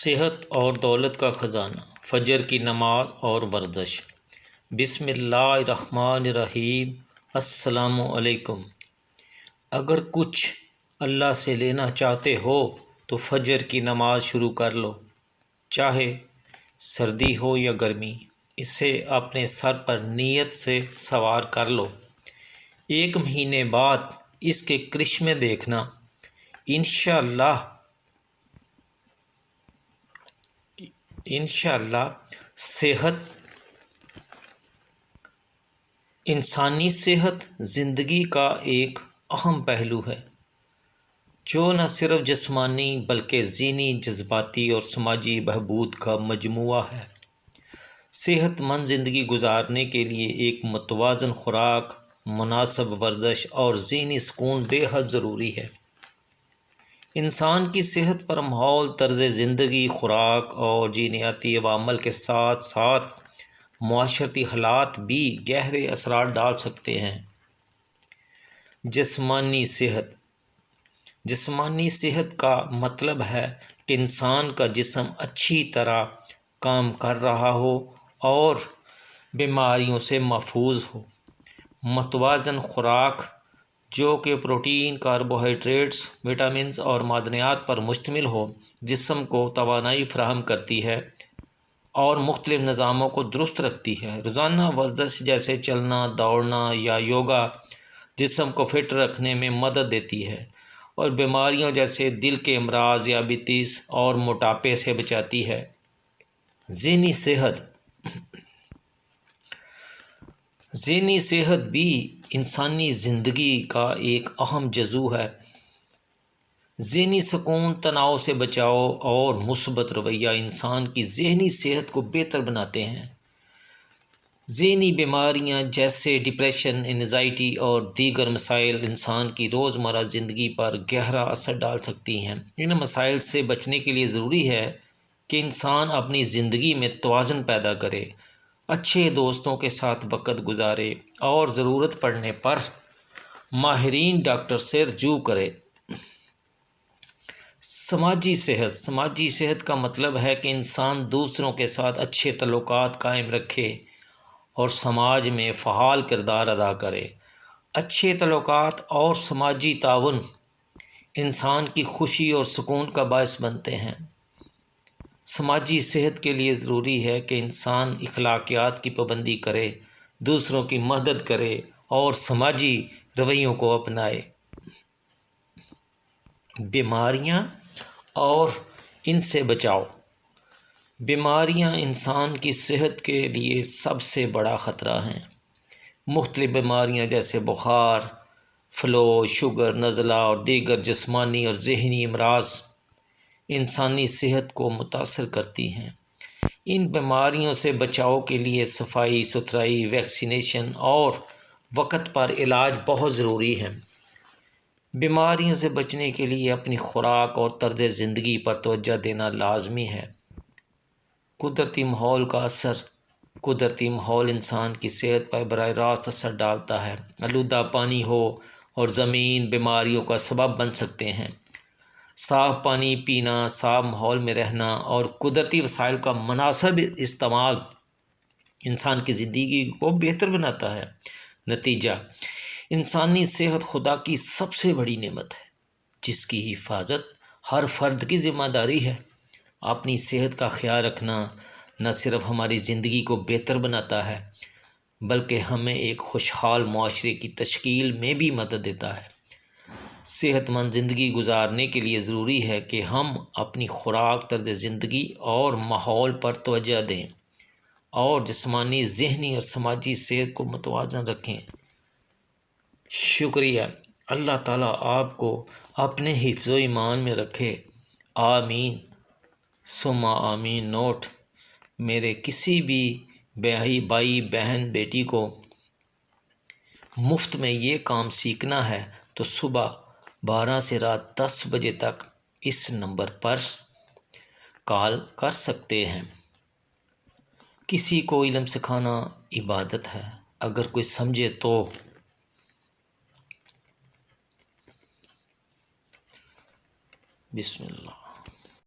صحت اور دولت کا خزانہ، فجر کی نماز اور ورزش۔ بسم اللہ الرحمن الرحیم۔ السلام علیکم۔ اگر کچھ اللہ سے لینا چاہتے ہو تو فجر کی نماز شروع کر لو، چاہے سردی ہو یا گرمی۔ اسے اپنے سر پر نیت سے سوار کر لو۔ ایک مہینے بعد اس کے کرشمے دیکھنا۔ انشاءاللہ انشاءاللہ صحت، انسانی صحت زندگی کا ایک اہم پہلو ہے۔ جو نہ صرف جسمانی بلکہ ذہنی، جذباتی اور سماجی بہبود کا مجموعہ ہے۔ صحت مند زندگی گزارنے کے لیے ایک متوازن خوراک، مناسب ورزش اور ذہنی سکون بے حد ضروری ہے۔ انسان کی صحت پر ماحول، طرز زندگی، خوراک اور جینیاتی عوامل کے ساتھ ساتھ معاشرتی حالات بھی گہرے اثرات ڈال سکتے ہیں۔ جسمانی صحت۔ جسمانی صحت کا مطلب ہے کہ انسان کا جسم اچھی طرح کام کر رہا ہو اور بیماریوں سے محفوظ ہو۔ متوازن خوراک جو کہ پروٹین، کاربوہائیڈریٹس وٹامنس اور معدنیات پر مشتمل ہو، جسم کو توانائی فراہم کرتی ہے اور مختلف نظاموں کو درست رکھتی ہے۔ روزانہ ورزش جیسے چلنا، دوڑنا یا یوگا جسم کو فٹ رکھنے میں مدد دیتی ہے اور بیماریوں جیسے دل کے امراض یا بتیس اور موٹاپے سے بچاتی ہے۔ ذہنی صحت ذہنی صحت بھی انسانی زندگی کا ایک اہم جزو ہے۔ ذہنی سکون، تناؤ سے بچاؤ اور مثبت رویہ انسان کی ذہنی صحت کو بہتر بناتے ہیں۔ ذہنی بیماریاں جیسے ڈپریشن انزائٹی اور دیگر مسائل انسان کی روزمرہ زندگی پر گہرا اثر ڈال سکتی ہیں۔ ان مسائل سے بچنے کے لیے ضروری ہے کہ انسان اپنی زندگی میں توازن پیدا کرے۔ اچھے دوستوں کے ساتھ وقت گزارے اور ضرورت پڑنے پر ماہرین ڈاکٹر سے رجوع کرے۔ سماجی صحت سماجی صحت کا مطلب ہے کہ انسان دوسروں کے ساتھ اچھے تعلقات قائم رکھے اور سماج میں فعال کردار ادا کرے۔ اچھے تعلقات اور سماجی تعاون انسان کی خوشی اور سکون کا باعث بنتے ہیں۔ سماجی صحت کے لیے ضروری ہے کہ انسان اخلاقیات کی پابندی کرے، دوسروں کی مدد کرے اور سماجی رویوں کو اپنائے۔ بیماریاں اور ان سے بچاؤ۔ بیماریاں انسان کی صحت کے لیے سب سے بڑا خطرہ ہیں۔ مختلف بیماریاں جیسے بخار، فلو، شوگر، نزلہ اور دیگر جسمانی اور ذہنی امراض انسانی صحت کو متاثر کرتی ہیں۔ ان بیماریوں سے بچاؤ کے لیے صفائی، ستھرائی، ویکسینیشن اور وقت پر علاج بہت ضروری ہے بیماریوں سے بچنے کے لیے اپنی خوراک اور طرز زندگی پر توجہ دینا لازمی ہے۔ قدرتی ماحول کا اثر، قدرتی ماحول انسان کی صحت پر براہ راست اثر ڈالتا ہے۔ آلودہ پانی ہو اور زمین بیماریوں کا سبب بن سکتے ہیں۔ صاف پانی پینا، صاف ماحول میں رہنا اور قدرتی وسائل کا مناسب استعمال انسان کی زندگی کو بہتر بناتا ہے۔ نتیجہ، انسانی صحت خدا کی سب سے بڑی نعمت ہے، جس کی حفاظت ہر فرد کی ذمہ داری ہے۔ اپنی صحت کا خیال رکھنا نہ صرف ہماری زندگی کو بہتر بناتا ہے، بلکہ ہمیں ایک خوشحال معاشرے کی تشکیل میں بھی مدد دیتا ہے۔ صحت مند زندگی گزارنے کے لیے ضروری ہے کہ ہم اپنی خوراک، طرز زندگی اور ماحول پر توجہ دیں اور جسمانی، ذہنی اور سماجی صحت کو متوازن رکھیں۔ شکریہ۔ اللہ تعالیٰ آپ کو اپنے حفظ و ایمان میں رکھے۔ آمین۔ سما آمین۔ نوٹ۔ میرے کسی بھی بہی بھائی، بہن، بیٹی کو مفت میں یہ کام سیکھنا ہے تو صبح بارہ سے رات دس بجے تک اس نمبر پر کال کر سکتے ہیں۔ کسی کو علم سکھانا عبادت ہے۔ اگر کوئی سمجھے تو۔ بسم اللہ۔